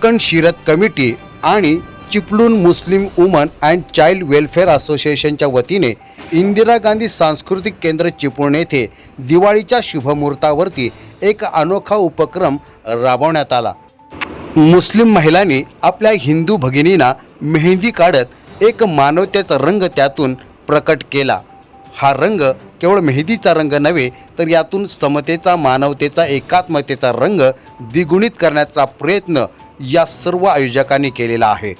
Konkan Sirat committee आणि Chiplun Muslim woman and child welfare असोसिएशनच्या वतीने इंदिरा गांधी सांस्कृतिक केंद्र चिपळूण येथे दिवाळीच्या शुभमुहूर्तावरती एक अनोखा उपक्रम राबवण्यात आला. मुस्लिम महिलांनी आपल्या हिंदू भगिनींना मेहंदी काढत एक मानवतेचा रंग त्यातून प्रकट केला. हा रंग केवळ मेहंदीचा रंग नव्हे तर यातून समतेचा मानवतेचा एकात्मतेचा रंग द्विगुणित करण्याचा प्रयत्न या सर्व आयोजकांनी केलेला आहे.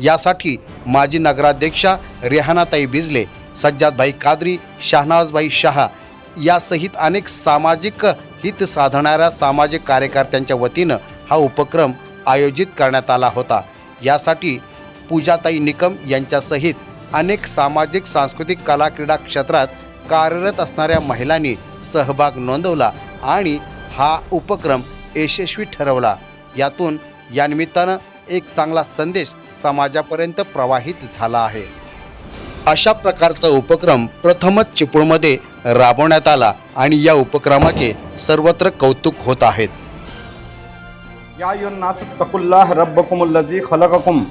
यासाठी माजी नगराध्यक्षा रेहानाताई बिजले सज्जादभाई कादरी शहानवाजभाई शहा यासहित अनेक सामाजिक हित साधणाऱ्या सामाजिक कार्यकर्त्यांच्या वतीनं हा उपक्रम आयोजित करण्यात आला होता. यासाठी पूजाताई निकम यांच्यासहित अनेक सामाजिक सांस्कृतिक कला क्रीडा क्षेत्रात कार्यरत असणाऱ्या महिलांनी सहभाग नोंदवला आणि हा उपक्रम यशस्वी ठरवला. यातून या निमित्तानं एक चांगला संदेश समाजापर्यंत प्रवाहित झाला आहे. अशा प्रकारचा उपक्रम प्रथमच चिपळूणमध्ये राबवण्यात आला आणि या उपक्रमाचे सर्वत्र कौतुक होत आहेत. या अय्युहन्नास तकुल्लाह रब्बकुमुल्लज़ी खलककुम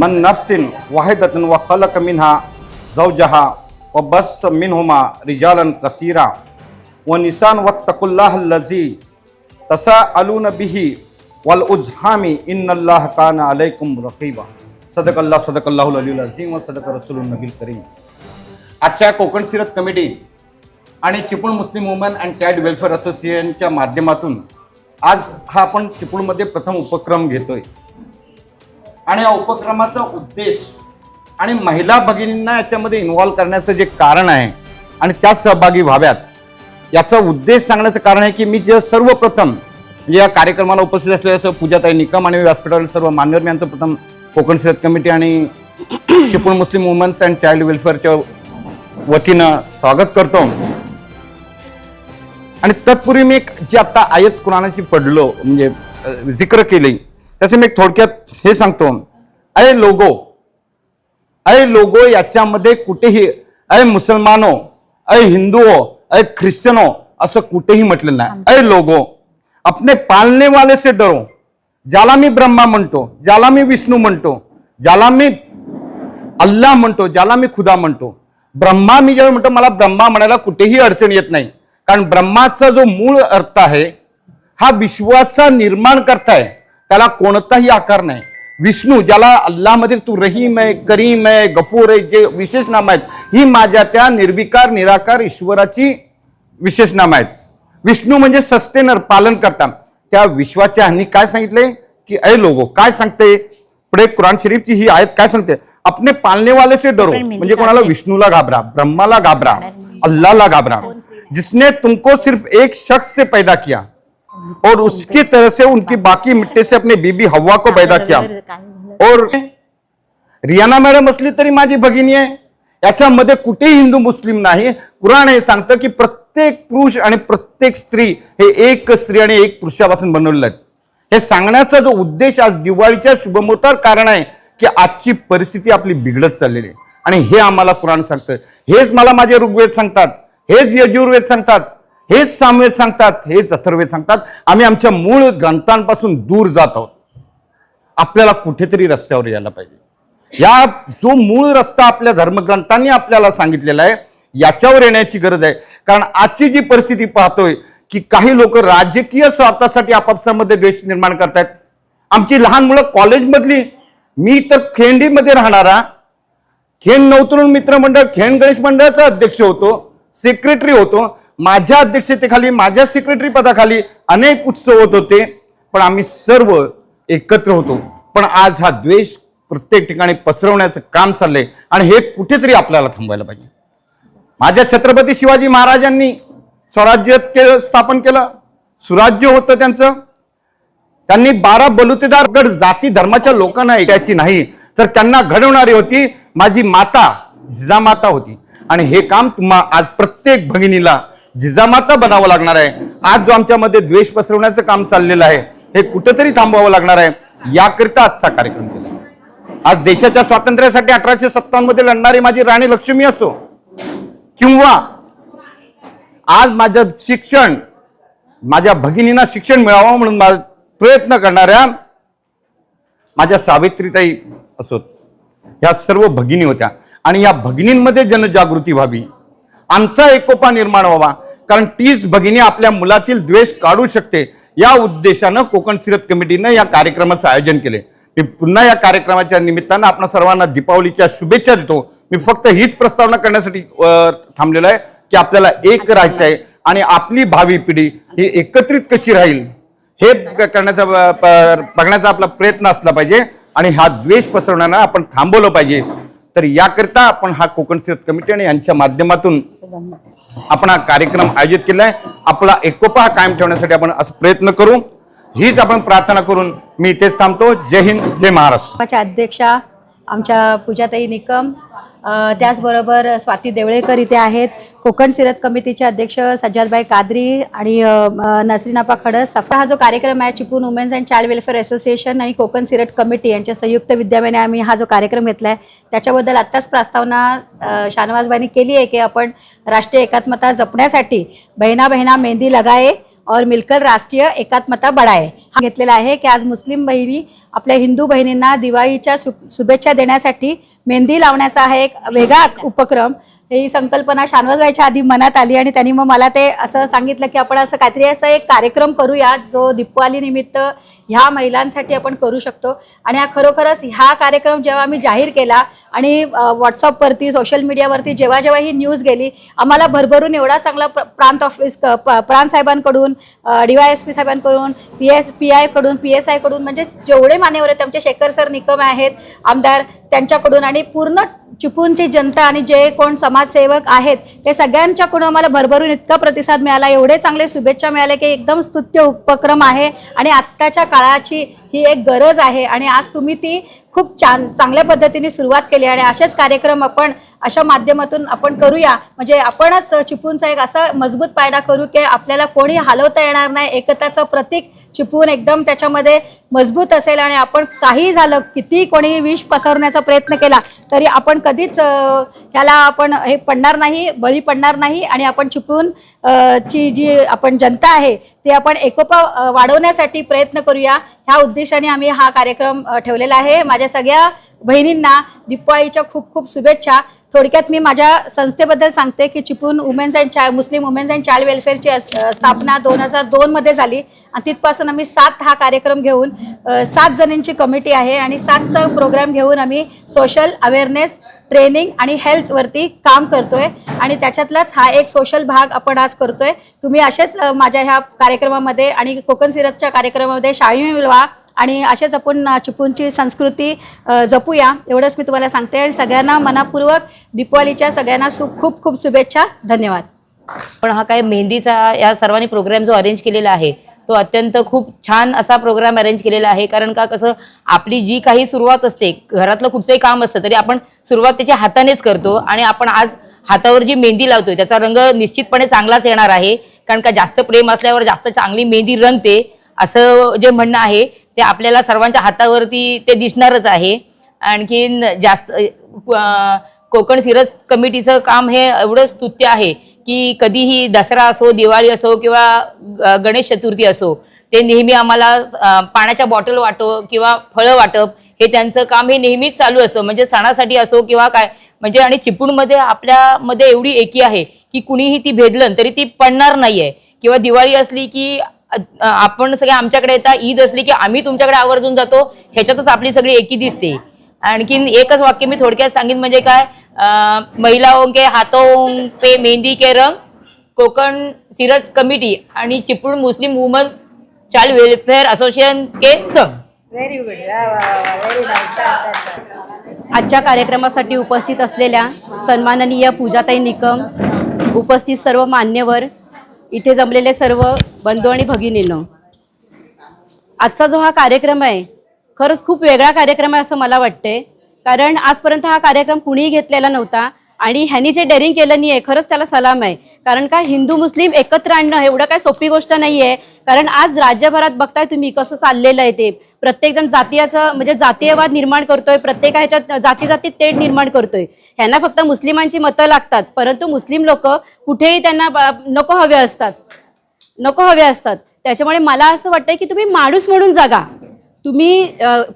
मन नफसिन वाहिदतन व खलक मिन्हा ज़ौजहा व बस मिनहुमा रिजालन कसीरा व निसान व तकुल्लाह लज़ी तसाअलून बिही वल उज़हामी अल्लाह कान अलैकुम रफीबा सदक अल्लाह सदक अल्लाहुल अलील अझीम व सदक रसूलुन नबील करीम। आजच्या कोकण सिरत कमिटी आणि Chiplun Muslim woman and child welfare असोसिएशनच्या माध्यमातून आज हा आपण चिपळूणमध्ये प्रथम उपक्रम घेतोय. आणि या उपक्रमाचा उद्देश आणि महिला भगिनींना याच्यामध्ये इन्व्हॉल्व करण्याचं जे कारण आहे आणि त्यात सहभागी व्हाव्यात याचा उद्देश सांगण्याचं कारण आहे की मी जे सर्वप्रथम म्हणजे या कार्यक्रमाला उपस्थित असलेल्या सर्व पूजाताई निकम आणि व्यासपीठावरील सर्व मान्यवर मी यांचं प्रथम कोकण सिरत कमिटी आणि Chiplun Muslim women's and child वेलफेअरच्या वतीनं स्वागत करतो. आणि तत्पूर्वी मी एक जी आता आयत कुराणाची पडलो म्हणजे जिक्र केली त्याचे मी एक थोडक्यात हे सांगतो. अय लोगो अय लोगो याच्यामध्ये कुठेही अय मुसलमानो अय हिंदुओ अय ख्रिश्चनो असं कुठेही म्हटलेलं नाही. अय लोगो अपने पालने वाले से डरो। ज्याला मी ब्रह्मा म्हणतो ज्याला मी विष्णू म्हणतो ज्याला मी अल्लाह म्हणतो ज्याला मी खुदा म्हणतो. ब्रह्मा मी जेव्हा म्हणतो मला ब्रह्मा म्हणायला कुठेही अडचण येत नाही. कारण ब्रह्माचा जो मूळ अर्थ आहे हा विश्वाचा निर्माण करताय त्याला कोणताही आकार नाही. विष्णू ज्याला अल्लामध्ये तू रहीम आहे करीम आहे गफूर आहे जे विशेष नाम आहेत ही माझ्या त्या निर्विकार निराकार ईश्वराची विशेष नाम आहेत. विष्णू म्हणजे सस्टेनर पालन करता त्या विश्वाच्या ह्यांनी काय सांगितले की अय लोगो काय सांगते? पुढे कुराण शरीफची ही आयत काय सांगते? अपने पालने वाले से डरो म्हणजे कोणाला विष्णूला घाबरा ब्रह्माला घाबरा घाबरा. जिसने तुमको सिर्फ़ एक शख्स से पैदा किया और उसकी तरह से उनकी बाकी मिट्टी से अपने बीबी हवा को पैदा किया। और रियाना मॅडम असली तरी माझी भगिनी आहे. याच्यामध्ये कुठेही हिंदू मुस्लिम नाही. कुराण हे सांगतं की प्रत्येक पुरुष आणि प्रत्येक स्त्री हे एक स्त्री आणि एक पुरुषापासून बनवलेलं आहेत. हे सांगण्याचा जो उद्देश आज दिवाळीच्या शुभमोतार कारण आहे की आजची परिस्थिती आपली बिघडत चाललेली आहे. आणि हे आम्हाला कुराण सांगतं हेच मला माझे ऋग्वेद सांगतात. हेच यजुर्वेद सांगतात. हेच सामवेद सांगतात. हेच अथर्वेद सांगतात. आम्ही आमच्या मूळ ग्रंथांपासून दूर जात आहोत. आपल्याला कुठेतरी रस्त्यावर यायला पाहिजे. या जो मूळ रस्ता आपल्या धर्मग्रंथांनी आपल्याला सांगितलेला आहे याच्यावर येण्याची गरज आहे. कारण आजची जी परिस्थिती पाहतोय की काही लोक राजकीय स्वार्थासाठी आपापसामध्ये द्वेष निर्माण करतायत. आमची लहान मुलं कॉलेजमधली मी तर खेंडीमध्ये राहणारा खेण नवतरुण मित्रमंडळ खेण गणेश मंडळाचा अध्यक्ष होतो सेक्रेटरी होतो. माझ्या अध्यक्षतेखाली माझ्या सेक्रेटरी पदाखाली अनेक उत्सव होत होते पण आम्ही सर्व एकत्र होतो. पण आज हा द्वेष प्रत्येक ठिकाणी पसरवण्याचं काम चाललंय. आणि हे कुठेतरी आपल्याला थांबवायला पाहिजे. माझ्या छत्रपती शिवाजी महाराजांनी स्वराज्य केलं स्थापन केलं. सुराज्य होतं त्यांचं. त्यांनी बारा बलुतेदार गड जाती धर्माच्या लोकांना ऐकायची नाही तर त्यांना घडवणारी होती माझी माता जिजामाता होती. आणि हे काम तुम्हा आज प्रत्येक भगिनीला जिजामाता बनावं लागणार आहे. आज जो आमच्यामध्ये द्वेष पसरवण्याचं काम चाललेलं आहे हे कुठंतरी थांबवावं लागणार आहे. याकरिता आजचा कार्यक्रम केला. आज देशाच्या स्वातंत्र्यासाठी अठराशे सत्तावन्नमध्ये लढणारी माझी राणी लक्ष्मी असो किंवा आज माझं शिक्षण माझ्या भगिनींना शिक्षण मिळावं म्हणून मा- प्रयत्न करणाऱ्या माझ्या सावित्रीताई असोत ह्या सर्व भगिनी होत्या. आणि या भगिनींमध्ये जनजागृती व्हावी. आमचा एकोपा निर्माण व्हावा. कारण तीच भगिनी आपल्या मुलातील द्वेष काढू शकते. या उद्देशानं कोकण सिरत कमिटीनं या कार्यक्रमाचं आयोजन केले. मी पुन्हा या कार्यक्रमाच्या निमित्तानं आपण सर्वांना दीपावलीच्या शुभेच्छा देतो. मी फक्त हीच प्रस्तावना करण्यासाठी थांबलेलो आहे की आपल्याला एक राहायचं आहे आणि आपली भावी पिढी ही एकत्रित कशी राहील हे करण्याचा बघण्याचा आपला प्रयत्न असला पाहिजे आणि हा द्वेष पसरवण्यानं आपण थांबवलं पाहिजे. तर याकरिता आपण हा कोकण सिरत कमिटी आणि यांच्या माध्यमातून आपण हा कार्यक्रम आयोजित केला आहे. आपला एकोपा कायम ठेवण्यासाठी आपण असं प्रयत्न करू. हीच आपण प्रार्थना करून मी इथेच थांबतो. जय हिंद जय महाराष्ट्र. अध्यक्षा आमच्या पूजाताई निकम त्याचबरोबर स्वाती देवळेकर इथे आहेत. कोकण सिरत कमिटीचे अध्यक्ष सज्जादबाई कादरी आणि नसरीनापा खडस. सफा हा जो कार्यक्रम आहे Chiplun women's and child welfare association आणि कोकण सिरत कमिटी यांच्या संयुक्त विद्यमाने आम्ही हा जो कार्यक्रम घेतला आहे त्याच्याबद्दल आत्ताच प्रस्तावना शानवाजबाईंनी केली आहे की आपण राष्ट्रीय एकात्मता जपण्यासाठी बहिणा बहिणा मेहंदी लगाए और मिलकर राष्ट्रीय एकात्मता बढाए. हा घेतलेला आहे की आज मुस्लिम बहिणी आपल्या हिंदू बहिणींना दिवाळीच्या शुभेच्छा देण्यासाठी मेहंदी लावण्याचा हा एक वेगळा उपक्रम. ही संकल्पना शानवल व्हायच्या आधी मनात आली आणि त्यांनी मग मला ते असं सांगितलं की आपण असं काहीतरी असं एक कार्यक्रम करूया जो दीपावली निमित्त ह्या महिलांसाठी आपण करू शकतो. आणि हा खरोखरच ह्या कार्यक्रम जेव्हा आम्ही जाहीर केला आणि व्हॉट्सअपवरती सोशल मीडियावरती जेव्हा जेव्हा ही न्यूज गेली आम्हाला भरभरून एवढा चांगला प्र- प्रांत ऑफिस प्रांत साहेबांकडून डी वाय एस पी साहेबांकडून पी एस पी आयकडून पी एस आयकडून म्हणजे जेवढे मान्यवर आहेत आमचे शेखर सर निकम आहेत आमदार त्यांच्याकडून आणि पूर्ण चिपूनची जनता आणि जे कोण समाजसेवक आहेत ते सगळ्यांच्याकडून आम्हाला भरभरून इतका प्रतिसाद मिळाला. एवढे चांगले शुभेच्छा मिळाल्या की एकदम स्तुत्य उपक्रम आहे. आणि आत्ताच्या काळाची ही एक गरज आहे. आणि आज तुम्ही ती खूप छान चांगल्या पद्धतीने सुरुवात केली आणि असेच कार्यक्रम आपण अशा माध्यमातून आपण करूया. म्हणजे आपणच चिपळूणचा एक असा मजबूत पायदा करू की आपल्याला कोणी हलवता येणार नाही एकताचं प्रतीक चिपळूण एकदम त्याच्यामध्ये मजबूत असेल आणि आपण काही झालं किती कोणी विष पसरवण्याचा प्रयत्न केला तरी आपण कधीच त्याला आपण हे पडणार नाही बळी पडणार नाही आणि आपण चिपळूण ची जी आपण जनता आहे ती आपण एकोपा वाढवण्यासाठी प्रयत्न करूया. ह्या उद्देशाने आम्ही हा कार्यक्रम ठेवलेला आहे. माझ्या सगळ्या बहिणींना दिपाळीच्या खूप खूप शुभेच्छा. थोडक्यात मी माझ्या संस्थेबद्दल सांगते की चिपळूण वुमेन्स अँड चाय मुस्लिम वुमेन्स अँड चाइल्ड वेलफेअरची स्थापना दोन हजार दोनमध्ये झाली. आणि तिथपासून आम्ही सात हा कार्यक्रम घेऊन सात जणींची कमिटी आहे आणि सातचा प्रोग्राम घेऊन आम्ही सोशल अवेअरनेस ट्रेनिंग आणि हेल्थवरती काम करतोय. आणि त्याच्यातलाच हा एक सोशल भाग आपण आज करतोय. तुम्ही असेच माझ्या ह्या कार्यक्रमामध्ये आणि कोकण सिरतच्या कार्यक्रमामध्ये शाही मिळवा आणि अशाच आपण चिपळूणची संस्कृती जपूया. एवढंच मी तुम्हाला सांगते आणि सगळ्यांना मनापूर्वक दीपावलीच्या सगळ्यांना सु खूप खूप शुभेच्छा. धन्यवाद. पण हा काय मेहंदीचा या सर्वांनी प्रोग्राम जो अरेंज केलेला आहे तो अत्यंत खूप छान असा प्रोग्राम अरेंज केलेला आहे. कारण का कसं आपली जी काही सुरुवात असते घरातलं कुठचंही काम असतं तरी आपण सुरुवात त्याच्या हातानेच करतो. आणि आपण आज हातावर जी मेहंदी लावतोय त्याचा रंग निश्चितपणे चांगलाच येणार आहे. कारण का जास्त प्रेम असल्यावर जास्त चांगली मेहंदी रंगते. असं जे म्हणणं आहे ते आपल्याला सर्वांच्या हातावरती ते दिसणारच आहे. आणखीन जास्त कोकण सिरस कमिटीचं काम हे एवढं स्तुत्य आहे की कधीही दसरा असो दिवाळी असो किंवा ग- गणेश चतुर्थी असो ते नेहमी आम्हाला पाण्याच्या बॉटल वाटो किंवा फळं वाटप हे त्यांचं काम हे नेहमीच चालू असतं. म्हणजे सणासाठी असो किंवा काय म्हणजे आणि चिपळूणमध्ये आपल्यामध्ये एवढी एकी आहे की कुणीही ती भेदलं तरी ती पडणार नाही आहे किंवा दिवाळी असली की आपण सगळे आमच्याकडे येतात ईद असली की आम्ही तुमच्याकडे आवर्जून जातो ह्याच्यातच आपली सगळी एकी दिसते आणखीन एकच वाक्य मी थोडक्यात सांगेन म्हणजे काय महिलाओं के हाथों पे मेहंदी के रंग कोकण सिरत कमिटी आणि Chiplun Muslim woman child welfare association के संघ. आजच्या कार्यक्रमासाठी उपस्थित असलेल्या सन्माननीय पूजाताई निकम उपस्थित सर्व मान्यवर इथे जमलेले सर्व बंधू आणि भगिनीनं आजचा जो हा कार्यक्रम आहे खरंच खूप वेगळा कार्यक्रम आहे असं मला वाटते कारण आजपर्यंत हा कार्यक्रम कुणीही घेतलेला नव्हता. आणि ह्यांनी जे डेअरिंग केलं नाही आहे खरंच त्याला सलाम आहे. कारण का हिंदू मुस्लिम एकत्र आणणं एवढं काय सोपी गोष्ट नाही आहे कारण आज राज्यभरात बघताय तुम्ही कसं चाललेलं आहे ते. प्रत्येकजण जातीयाचं म्हणजे जातीयवाद निर्माण करतोय प्रत्येक ह्याच्यात जाती जातीत तेढ निर्माण करतोय. ह्यांना फक्त मुस्लिमांची मतं लागतात परंतु मुस्लिम लोक कुठेही त्यांना नको हवे असतात. नको हवे असतात. त्याच्यामुळे मला असं वाटतं की तुम्ही माणूस म्हणून जगा. तुम्ही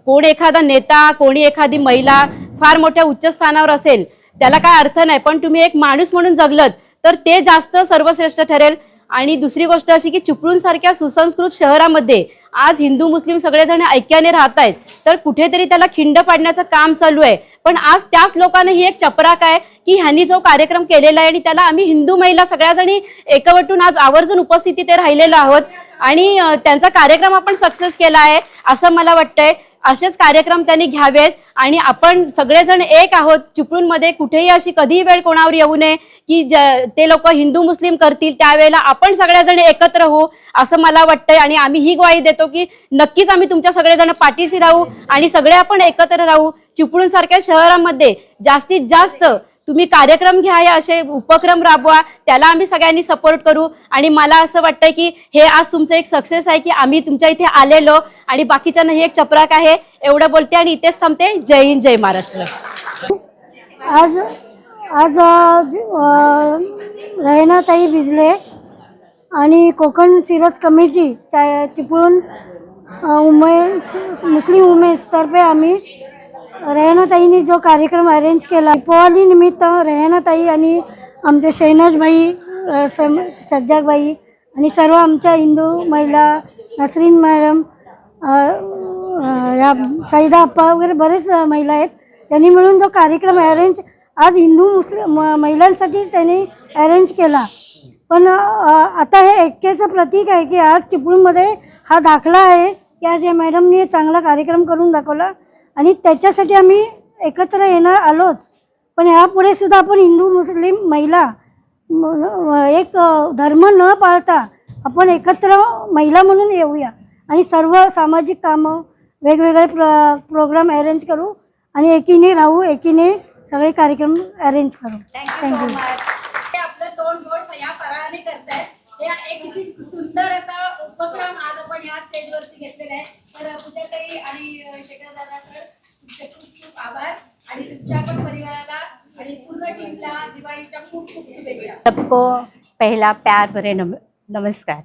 कोण एखादा नेता कोणी एखादी महिला फार मोठ्या उच्च स्थानावर असेल त्याला काय अर्थ नाही पण तुम्ही एक माणूस म्हणून जगलत तर ते जास्त सर्वश्रेष्ठ ठरेल. आणि दुसरी गोष्ट अशी की चिपळूणसारख्या सुसंस्कृत शहरामध्ये आज हिंदू मुस्लिम सगळेजण ऐक्याने राहत आहेत तर कुठेतरी त्याला खिंड पाडण्याचं काम चालू आहे. पण आज त्याच लोकांना ही एक चपराक आहे की ह्यांनी जो कार्यक्रम केलेला आहे आणि त्याला आम्ही हिंदू महिला सगळ्याजणी एकवटून आज आवर्जून उपस्थिती ते राहिलेलो आहोत. आणि त्यांचा कार्यक्रम आपण सक्सेस केला आहे असं मला वाटतंय. असेच कार्यक्रम त्यांनी घ्यावेत. आणि आपण सगळेजण एक आहोत. चिपळूणमध्ये कुठेही अशी कधीही वेळ कोणावर येऊ नये की ज ते लोक हिंदू मुस्लिम करतील त्यावेळेला आपण सगळ्याजण एकत्र होऊ असं मला वाटतंय. आणि आम्ही ही ग्वाही देतो की नक्कीच आम्ही तुमच्या सगळेजण पाठीशी राहू आणि सगळे आपण एकत्र राहू. चिपळूणसारख्या शहरामध्ये जास्तीत जास्त तुम्ही कार्यक्रम घ्या या असे उपक्रम राबवा त्याला आम्ही सगळ्यांनी सपोर्ट करू. आणि मला असं वाटतं की हे आज तुमचं एक सक्सेस आहे की आम्ही तुमच्या इथे आलेलो आणि बाकीच्यांना ही एक चपराक आहे एवढं बोलते आणि इथेच थांबते. जय हिंद जय महाराष्ट्र. आज आज रैनाताई भिजले आणि कोकण सिरत कमिटी त्या चिपळून उमेश उमे मुस्लिम उमेशतर्फे आम्ही रेहनाताईंनी जो कार्यक्रम अरेंज केला दीपावली निमित्त रेहनाताई आणि आमचे शैनाजबाई सम सज्जाबाई आणि सर्व आमच्या हिंदू महिला नसरीन मॅडम या सईदा अप्पा वगैरे बरेच महिला आहेत. त्यांनी मिळून जो कार्यक्रम अरेंज आज हिंदू मुस्लिम म- महिलांसाठी त्यांनी अरेंज केला. पण आता हे ऐक्याचं प्रतीक आहे की आज चिपळूणमध्ये हा दाखला आहे. की आज या मॅडमनी चांगला कार्यक्रम करून दाखवला. आणि त्याच्यासाठी आम्ही एकत्र येणार आलोच. पण यापुढे सुद्धा आपण हिंदू मुस्लिम महिला एक धर्म न पाळता आपण एकत्र महिला म्हणून येऊया. आणि सर्व सामाजिक कामं वेगवेगळे प्र प्रोग्राम अरेंज करू आणि एकीने राहू एकीने सगळे कार्यक्रम अरेंज करू. थँक्यू आपलं तोंड गोड या फराळाने करतायत. हे एक सुंदर असा उपक्रम आज आपण या स्टेजवरती घेतलेला आहे. तर पूजाताई आणि अ, शेखर दादाकडे तुमचे खूप खूप आभार. आणि तुमच्या पण परिवाराला आणि पूर्ण टीमला दिवाळीच्या खूप खूप शुभेच्छा. सबको पहिला प्यार भरे नम नमस्कार.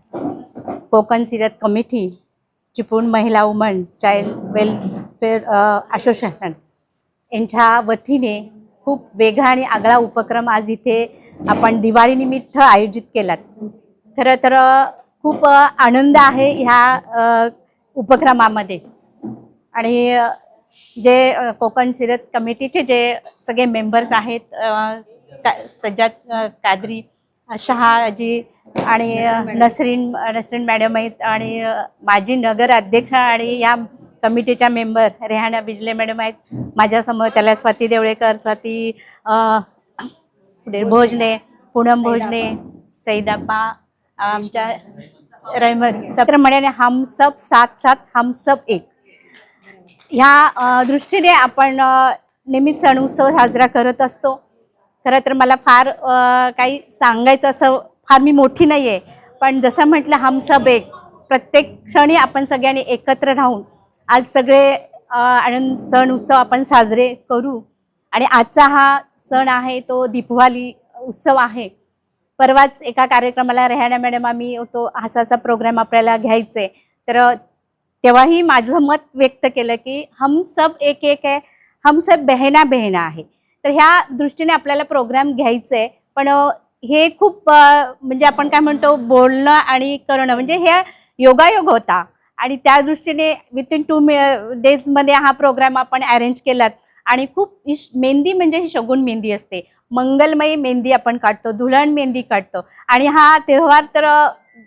कोकण सिरत कमिटी चिपळूण महिला वुमन चाइल्ड वेलफेअर असोसिएशन यांच्या वतीने खूप वेगळा आणि आगळा उपक्रम आज इथे आपण दिवाळीनिमित्त आयोजित केलात. खरं तर खूप आनंद आहे ह्या उपक्रमामध्ये आणि जे कोकण सिरत कमिटीचे जे सगळे मेंबर्स आहेत का सज्जाद कादरी शहाजी आणि नसरीन नसरीन मॅडम आहेत आणि माजी नगर अध्यक्ष आणि या कमिटीच्या मेंबर रेहाना बिजले मॅडम आहेत. माझ्यासमोर त्याला स्वाती देवळेकर स्वाती पुढे भोजने पूनम भोजने सईदाप्पा आमच्या रहमत सत्र म्हणाले हम सब सात सात हम सब एक. ह्या दृष्टीने आपण नेहमी सण उत्सव साजरा करत असतो. खरं तर मला फार काही सांगायचं असं फार मी मोठी नाही आहे पण जसं म्हटलं हम सब एक प्रत्येक क्षणी आपण सगळ्यांनी एकत्र राहून आज सगळे आनंद सण उत्सव आपण साजरे करू. आणि आजचा हा सण आहे तो दीपवाली उत्सव आहे. परवाच एका कार्यक्रमाला रेहाण्या मॅडम आम्ही तो असाचा प्रोग्राम आपल्याला घ्यायचे. तर तेव्हाही माझं मत व्यक्त केलं की हम सब एक एक आहे हम सब बहना बहना आहे. तर ह्या दृष्टीने आपल्याला प्रोग्राम घ्यायचं. आहे पण हे खूप म्हणजे आपण काय म्हणतो बोलणं आणि करणं म्हणजे हे योगायोग होता. आणि त्या दृष्टीने विथिन टू डेजमध्ये हा प्रोग्राम आपण अरेंज केलात. आणि खूप मेहंदी म्हणजे ही शगुन मेहंदी असते. मंगलमयी मेहंदी आपण काढतो धुळण मेहंदी काढतो. आणि हा तेव्हार तर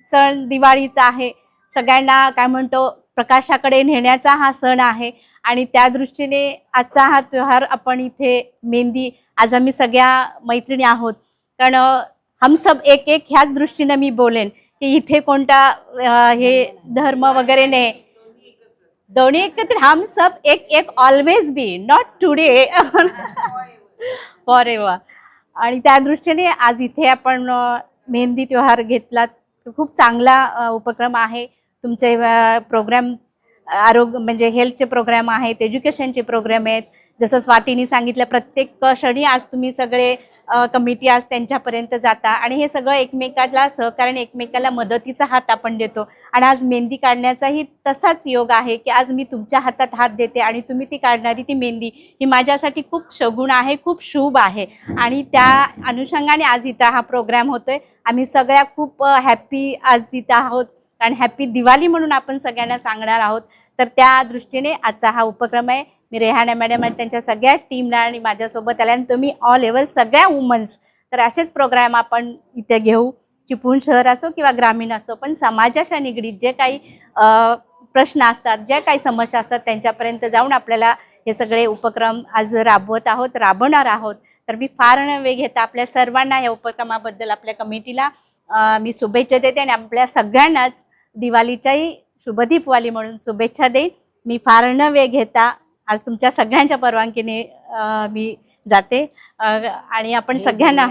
सण दिवाळीचा आहे. सगळ्यांना काय म्हणतो प्रकाशाकडे नेण्याचा हा सण आहे. आणि त्या दृष्टीने आजचा हा त्योहार आपण इथे मेहंदी आज आम्ही सगळ्या मैत्रिणी आहोत. कारण हम सब एक एक ह्याच दृष्टीनं मी बोलेन की इथे कोणता हे धर्म वगैरे नाही. दोन्ही एकत्र हम सब एक एक ऑलवेज बी नॉट टुडे अरे वा. आणि त्या दृष्टीने आज इथे आपण मेहंदी त्योहार घेतला. खूप चांगला उपक्रम आहे. तुमचे प्रोग्राम आरोग्य म्हणजे हेल्थचे प्रोग्राम आहेत एज्युकेशनचे प्रोग्राम आहेत. जसं स्वातीने सांगितलं प्रत्येक क्षणी आज तुम्ही सगळे कमिटी आज त्यांच्यापर्यंत जाता आणि हे सगळं एकमेकाला सहकार्य एकमेकाला मदतीचा हात आपण देतो. आणि आज मेहंदी काढण्याचाही तसाच योग आहे की आज मी तुमच्या हातात हात देते आणि तुम्ही ती काढणारी ती मेहंदी ही माझ्यासाठी खूप शगुण आहे खूप शुभ आहे. आणि त्या अनुषंगाने आज इथं हा प्रोग्राम होतोय. आम्ही सगळ्या खूप हॅप्पी आज इथं आहोत. कारण हॅप्पी दिवाळी म्हणून आपण सगळ्यांना सांगणार आहोत. तर त्या दृष्टीने आजचा हा उपक्रम आहे. मी रेहाना मॅडम आणि त्यांच्या सगळ्या टीमला आणि माझ्यासोबत आल्या. आणि तुम्ही ऑल एव्हर सगळ्या वुमन्स तर असेच प्रोग्राम आपण इथे घेऊ. चिपळूण शहर असो किंवा ग्रामीण असो पण समाजाच्या निगडीत जे काही प्रश्न असतात ज्या काही समस्या असतात त्यांच्यापर्यंत जाऊन आपल्याला हे सगळे उपक्रम आज राबवत आहोत राबवणार आहोत. तर मी फार न वेळ घेता आपल्या सर्वांना या उपक्रमाबद्दल आपल्या कमिटीला मी शुभेच्छा देते आणि आपल्या सगळ्यांनाच दिवाळीच्याही शुभदीपवाली म्हणून शुभेच्छा देईन. मी फार न वेळ घेता आज तुमच्या सगळ्यांच्या परवानगीने मी जाते. आणि आपण सगळ्यांना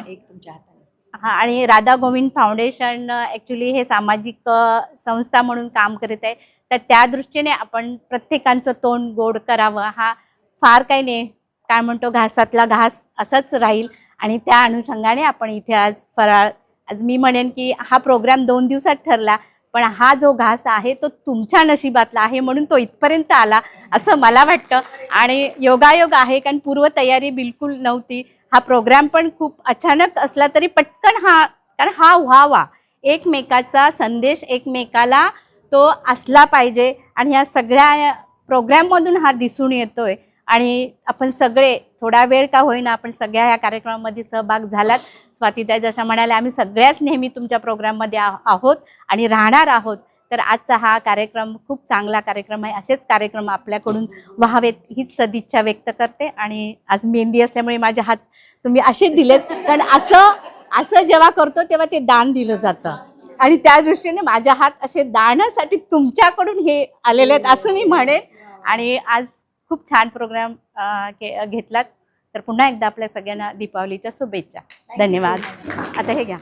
हां आणि राधा गोविंद फाउंडेशन ॲक्च्युली हे सामाजिक संस्था म्हणून काम करीत आहे. तर त्या दृष्टीने आपण प्रत्येकांचं तोंड गोड करावं. हा फार काही नाही. काय म्हणतो घासातला घास असाच राहील. आणि त्या अनुषंगाने आपण इथे आज फराळ आज मी म्हणेन की हा प्रोग्राम दोन दिवसात ठरला. पण हा जो घास आहे तो तुमच्या नशिबातला आहे म्हणून तो इथपर्यंत आला असं मला वाटतं. आणि योगायोग आहे कारण पूर्वतयारी बिलकुल नव्हती. हा प्रोग्राम पण खूप अचानक असला तरी पटकन हा कारण हा व्हावा. एकमेकाचा संदेश एकमेकाला तो असला पाहिजे. आणि ह्या सगळ्या प्रोग्रॅममधून हा दिसून येतोय. आणि आपण सगळे थोडा वेळ का होईना आपण सगळ्या ह्या कार्यक्रमामध्ये सहभाग झालात. स्वातीताई जशा म्हणाल्या आम्ही सगळ्याच नेहमी तुमच्या प्रोग्राममध्ये आहोत आणि राहणार आहोत. तर आजचा हा कार्यक्रम खूप चांगला कार्यक्रम आहे. असेच कार्यक्रम आपल्याकडून व्हावेत हीच सदिच्छा व्यक्त करते. आणि आज मेहंदी असल्यामुळे माझे हात तुम्ही असे दिलेत. कारण असं असं जेव्हा करतो तेव्हा ते दान दिलं जातं. आणि त्या दृष्टीने माझ्या हात असे दानासाठी तुमच्याकडून हे आलेले आहेत असं मी म्हणेन. आणि आज खूप छान प्रोग्राम घेतलात. तर पुन्हा एकदा आपल्या सगळ्यांना दीपावलीच्या शुभेच्छा. धन्यवाद. आता हे घ्या.